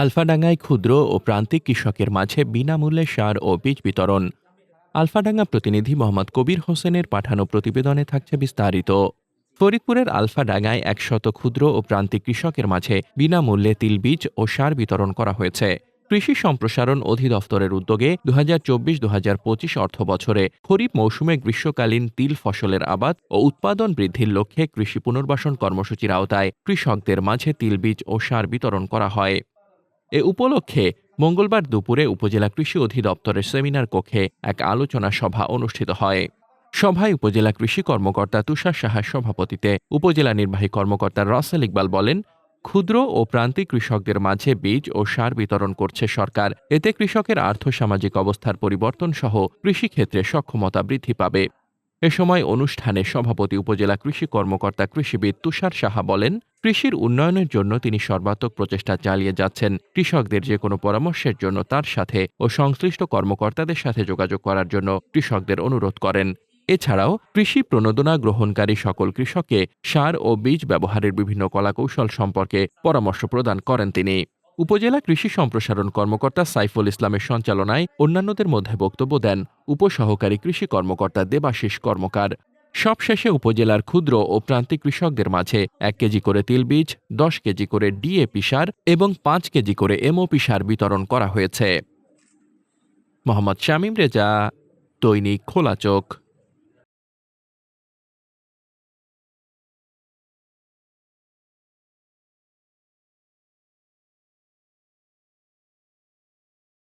আলফাডাঙ্গায় ক্ষুদ্র ও প্রান্তিক কৃষকের মাঝে বিনামূল্যে সার ও বীজ বিতরণ। আলফাডাঙ্গা প্রতিনিধি মোহাম্মদ কবির হোসেনের পাঠানো প্রতিবেদনে থাকছে বিস্তারিত। ফরিদপুরের আলফাডাঙ্গায় একশত ক্ষুদ্র ও প্রান্তিক কৃষকের মাঝে বিনামূল্যে তিল বীজ ও সার বিতরণ করা হয়েছে। কৃষি সম্প্রসারণ অধিদপ্তরের উদ্যোগে দু হাজার চব্বিশ দু হাজার পঁচিশ অর্থ বছরে খরিফ মৌসুমে গ্রীষ্মকালীন তিল ফসলের আবাদ ও উৎপাদন বৃদ্ধির লক্ষ্যে কৃষি পুনর্বাসন কর্মসূচির আওতায় কৃষকদের মাঝে তিল বীজ ও সার বিতরণ করা হয়। এ উপলক্ষে মঙ্গলবার দুপুরে উপজেলা কৃষি অধিদপ্তরের সেমিনার কক্ষে এক আলোচনা সভা অনুষ্ঠিত হয়। সভায় উপজেলা কৃষি কর্মকর্তা তুষার সাহার সভাপতিতে উপজেলা নির্বাহী কর্মকর্তা রাসেল ইকবাল বলেন, ক্ষুদ্র ও প্রান্তিক কৃষকদের মাঝে বীজ ও সার বিতরণ করছে সরকার। এতে কৃষকের আর্থসামাজিক অবস্থার পরিবর্তন সহ কৃষিক্ষেত্রে সক্ষমতা বৃদ্ধি পাবে। এ সময় অনুষ্ঠানে সভাপতি উপজেলা কৃষি কর্মকর্তা কৃষিবিদ তুষার সাহা বলেন, কৃষির উন্নয়নের জন্য তিনি সর্বাত্মক প্রচেষ্টা চালিয়ে যাচ্ছেন। কৃষকদের যে কোনো পরামর্শের জন্য তার সাথে ও সংশ্লিষ্ট কর্মকর্তাদের সাথে যোগাযোগ করার জন্য কৃষকদের অনুরোধ করেন। এছাড়াও, কৃষি প্রণোদনা গ্রহণকারী সকল কৃষককে সার ও বীজ ব্যবহারের বিভিন্ন কলাকৌশল সম্পর্কে পরামর্শ প্রদান করেন তিনি। উপজেলা কৃষি সম্প্রসারণ কর্মকর্তা সাইফুল ইসলামের সঞ্চালনায় অন্যান্যদের মধ্যে বক্তব্য দেন উপসহকারী কৃষি কর্মকর্তা দেবাশিস কর্মকার। সবশেষে উপজেলার ক্ষুদ্র ও প্রান্তিক কৃষকদের মাঝে এক কেজি করে তিলবীজ দশ কেজি করে ডিএপি সার এবং পাঁচ কেজি করে এমওপি সার বিতরণ করা হয়েছে। মোহাম্মদ শামীম রেজা, দৈনিক খোলা চোখ।